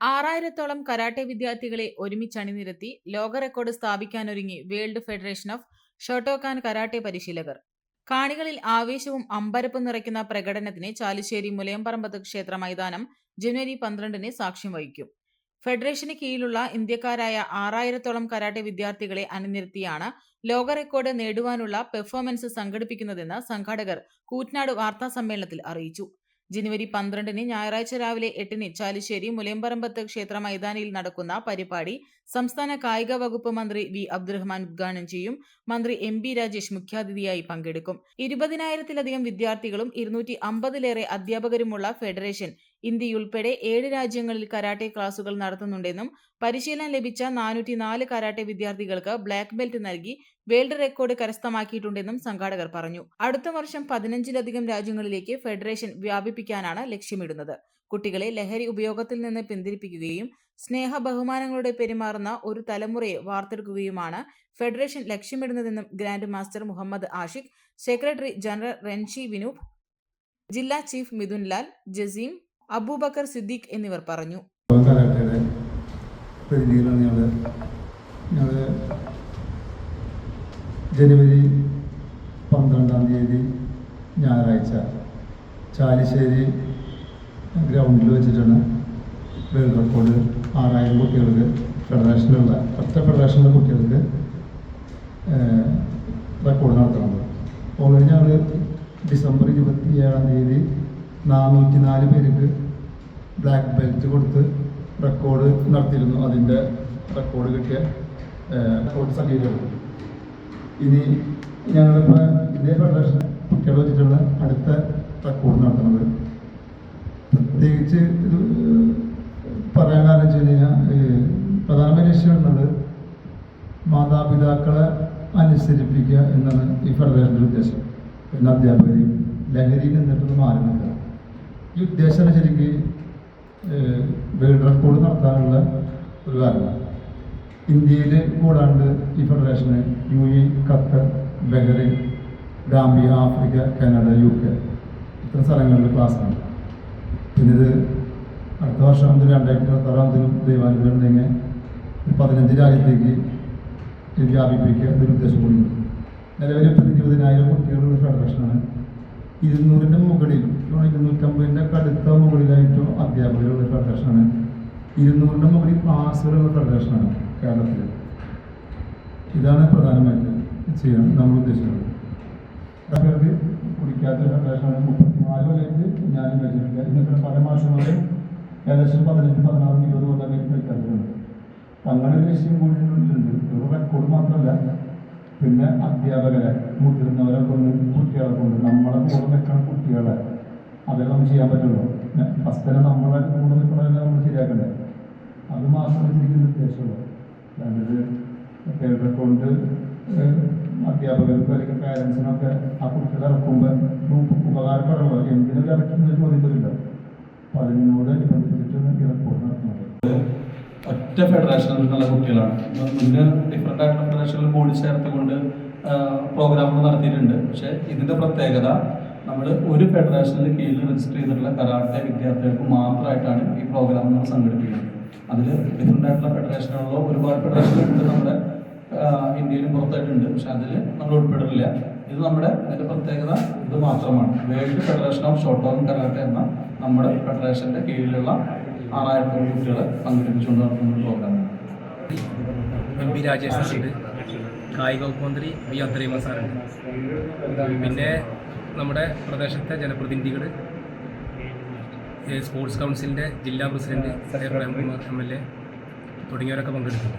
ആറായിരത്തോളം കരാട്ടെ വിദ്യാർത്ഥികളെ ഒരുമിച്ച് അണിനിരത്തി ലോക record സ്ഥാപിക്കാനൊരുങ്ങി World Federation of Shotokan Karate പരിശീലകർ. കാണികളിൽ ആവേശവും അമ്പരപ്പും നിറയ്ക്കുന്ന പ്രകടനത്തിന് ചാലുശ്ശേരി മുലയംപറമ്പത്ത് ക്ഷേത്ര മൈതാനം ജനുവരി പന്ത്രണ്ടിന് സാക്ഷ്യം വഹിക്കും. ഫെഡറേഷന് കീഴിലുള്ള ഇന്ത്യക്കാരായ ആറായിരത്തോളം കരാട്ടെ വിദ്യാർത്ഥികളെ അണിനിരത്തിയാണ് ലോക റെക്കോർഡ് നേടുവാനുള്ള പെർഫോമൻസ് സംഘടിപ്പിക്കുന്നതെന്ന് സംഘാടകർ കൂറ്റനാട് വാർത്താ സമ്മേളനത്തിൽ അറിയിച്ചു. ജനുവരി പന്ത്രണ്ടിന് ഞായറാഴ്ച രാവിലെ എട്ടിന് ചാലിശ്ശേരി മുലയമ്പറമ്പത്ത് ക്ഷേത്ര മൈതാനിയിൽ നടക്കുന്ന പരിപാടി സംസ്ഥാന കായിക വകുപ്പ് മന്ത്രി വി അബ്ദുറഹ്മാൻ ഉദ്ഘാടനം ചെയ്യും. മന്ത്രി എം ബി രാജേഷ് മുഖ്യാതിഥിയായി പങ്കെടുക്കും. ഇരുപതിനായിരത്തിലധികം വിദ്യാർത്ഥികളും ഇരുന്നൂറ്റി അമ്പതിലേറെ അധ്യാപകരുമുള്ള ഫെഡറേഷൻ ഇന്ത്യയുൾപ്പെടെ ഏഴ് രാജ്യങ്ങളിൽ കരാട്ടെ ക്ലാസുകൾ നടത്തുന്നുണ്ടെന്നും പരിശീലനം ലഭിച്ച നാനൂറ്റി നാല് കരാട്ടെ വിദ്യാർത്ഥികൾക്ക് ബ്ലാക്ക് ബെൽറ്റ് നൽകി വേൾഡ് റെക്കോർഡ് കരസ്ഥമാക്കിയിട്ടുണ്ടെന്നും സംഘാടകർ പറഞ്ഞു. അടുത്ത വർഷം പതിനഞ്ചിലധികം രാജ്യങ്ങളിലേക്ക് ഫെഡറേഷൻ വ്യാപിപ്പിക്കാനാണ് ലക്ഷ്യമിടുന്നത്. കുട്ടികളെ ലഹരി ഉപയോഗത്തിൽ നിന്ന് പിന്തിരിപ്പിക്കുകയും സ്നേഹ ബഹുമാനങ്ങളുടെ പെരുമാറുന്ന ഒരു തലമുറയെ വാർത്തെടുക്കുകയുമാണ് ഫെഡറേഷൻ ലക്ഷ്യമിടുന്നതെന്നും grand master Muhammad Ashiq secretary general Renshi Vinoop ജില്ലാ ചീഫ് മിഥുൻ ലാൽ ജസീം അബൂബക്കർ സിദ്ദീഖ് എന്നിവർ പറഞ്ഞു. ഞങ്ങൾ ജനുവരി പന്ത്രണ്ടാം തീയതി ഞായറാഴ്ച. ചാലിശ്ശേരി ഗ്രൗണ്ടിൽ വെച്ചിട്ടാണ് വേൾഡ് റെക്കോർഡ് ആറായിരം കുട്ടികൾക്ക് ഫെഡറേഷനിലുള്ള ഒറ്റ ഫെഡറേഷനിലെ കുട്ടികൾക്ക് റെക്കോർഡ് നടത്തുന്നത് ഓൾറെഡി ഞങ്ങൾ ഡിസംബർ ഇരുപത്തി ഏഴാം തീയതി നാനൂറ്റി നാല് പേർക്ക് ബ്ലാക്ക് ബെൽറ്റ് കൊടുത്ത് റെക്കോർഡ് നടത്തിയിരുന്നു. അതിന്റെ റെക്കോർഡ് കിട്ടിയ റെക്കോർഡ് സർട്ടിഫിക്കറ്റ് ഇനി ഞങ്ങളിപ്പോൾ ഇതേ ഫെഡറേഷൻ കുട്ടികൾ വെച്ചിട്ടുള്ള അടുത്ത റെക്കോർഡ് നടത്തുന്നത്. പ്രത്യേകിച്ച് ഇത് പറയാൻ കാരണം വെച്ച് കഴിഞ്ഞാൽ പ്രധാനമായ ലക്ഷ്യമുള്ളത് മാതാപിതാക്കളെ അനുസരിപ്പിക്കുക എന്നാണ് ഈ ഫെഡറേഷന്റെ ഉദ്ദേശം. പിന്നെ അധ്യാപകരെയും ലഹരിയിൽ നിന്നിട്ടൊന്ന് മാറി നിൽക്കുക ഈ ഉദ്ദേശം ശരിക്ക് വേൾഡ് റെക്കോർഡ് നടത്താനുള്ള ഒരു കാരണം ഇന്ത്യയിൽ കൂടാണ്ട് ഈ ഫെഡറേഷന് U A Qatar Bahrain Gambia Africa Canada U K. ഇത്തരം സ്ഥലങ്ങളിൽ ഉണ്ട് പിന്നെ ഇത് അടുത്ത വർഷം മുതൽ രണ്ടായിരത്തി ഇരുപത്താറാമതിനും ദൈവാനുഗ്രഹം തന്നെ പതിനഞ്ച് രാജ്യത്തേക്ക് വ്യാപിപ്പിക്കുക എന്നൊരു ഉദ്ദേശം കൂടിയുണ്ട് നിലവിൽ ഇപ്പം ഇരുപതിനായിരം കുട്ടികളുള്ള ഫെഡറേഷനാണ് ഇരുന്നൂറിന്റെ മുകളിൽ ഇരുന്നൂറ്റമ്പതിന്റെ കടുത്ത മുകളിലായിട്ടും അധ്യാപകരുള്ള ഫെഡറേഷനാണ് ഇരുന്നൂറിന്റെ മുകളിൽ ക്ലാസ്സുകളുള്ള ഫെഡറേഷനാണ് കേരളത്തിൽ ഇതാണ് പ്രധാനമായിട്ട് ചെയ്യാൻ നമ്മൾ ഉദ്ദേശിക്കുന്നത്. അതായത് കുടിക്കാത്ത ഫെഡറേഷനാണ് മുപ്പത്തിനാല് കൊല്ലമായിട്ട് ഞാനും കഴിച്ചിട്ടില്ല ഇന്നത്തെ പല മാസങ്ങളിൽ ഏകദേശം പതിനെട്ട് പതിനാറ് ഇരുപത് കൊല്ലമായിട്ട് കഴിക്കാറുണ്ട് അങ്ങനെ ഒരു വിഷയം കൂടി ഉണ്ട് ഒരു റെക്കോർഡ് മാത്രമല്ല. പിന്നെ അധ്യാപകരെ മുതിർന്നവരെ കൊണ്ട് കുട്ടികളെ കൊണ്ട് നമ്മളെ കൂടെ നിൽക്കുന്ന കുട്ടികളെ. അതെല്ലാം ചെയ്യാൻ പറ്റുള്ളൂ. ഫസ്റ്റ് തന്നെ നമ്മളെ കൂടെ നിൽക്കണമെല്ലാം നമ്മൾ ശരിയാക്കണ്ടേ? അത് മാത്രമേ ശരിക്കും നിർദ്ദേശമുള്ളൂ അതായത് പേരുടെ കൊണ്ട് അധ്യാപകർക്കും അല്ലെങ്കിൽ പാരൻസിനൊക്കെ ആ കുട്ടികളെ ഇറക്കുമ്പോൾ ഉപകാരപ്പെടുള്ളൂ എന്തിനും ഇറക്കുന്ന ചോദ്യം അപ്പൊ അതിനോട് അനുബന്ധിച്ചിട്ടാണ് ഈ നടത്തുന്നത് ഒറ്റ ഫെഡറേഷനിൽ നിന്നുള്ള കുട്ടികളാണ്. മുന്നേ ഡിഫറെന്റ് ആയിട്ടുള്ള ഫെഡറേഷനിൽ കൂടി ചേർത്തുകൊണ്ട് പ്രോഗ്രാമുകൾ നടത്തിയിട്ടുണ്ട്. പക്ഷേ ഇതിന്റെ പ്രത്യേകത നമ്മൾ ഒരു ഫെഡറേഷനിൽ കീഴിൽ രജിസ്റ്റർ ചെയ്തിട്ടുള്ള കരാട്ടെ വിദ്യാർത്ഥികൾക്ക് മാത്രമായിട്ടാണ് ഈ പ്രോഗ്രാം നമ്മൾ സംഘടിപ്പിക്കുന്നത്. അതിൽ ഡിഫറെന്റ് ആയിട്ടുള്ള ഫെഡറേഷനുകളോ ഒരുപാട് ഫെഡറേഷനുണ്ട് നമ്മുടെ ഇന്ത്യയിലും പുറത്തായിട്ടുണ്ട്. പക്ഷെ അതിൽ നമ്മൾ ഉൾപ്പെടില്ല. ഇത് നമ്മുടെ അതിന്റെ പ്രത്യേകത ഇത് മാത്രമാണ്. World Federation of Shotokan karate എന്ന നമ്മുടെ ഫെഡറേഷന്റെ കീഴിലുള്ള ആറായിരത്തോളം കുട്ടികളെ പങ്കെടുപ്പിച്ചുകൊണ്ട് നടത്തുന്ന ഒരു പ്രോഗ്രാം എം പി രാജേഷ് കായിക വകുപ്പ് മന്ത്രി വി അത്രയും സാറുണ്ട്. പിന്നെ നമ്മുടെ പ്രദേശത്തെ ജനപ്രതിനിധികൾ സ്പോർട്സ് കൗൺസിലിന്റെ ജില്ലാ president Premkumar M L A തുടങ്ങിയവരൊക്കെ പങ്കെടുത്തിട്ടുണ്ട്.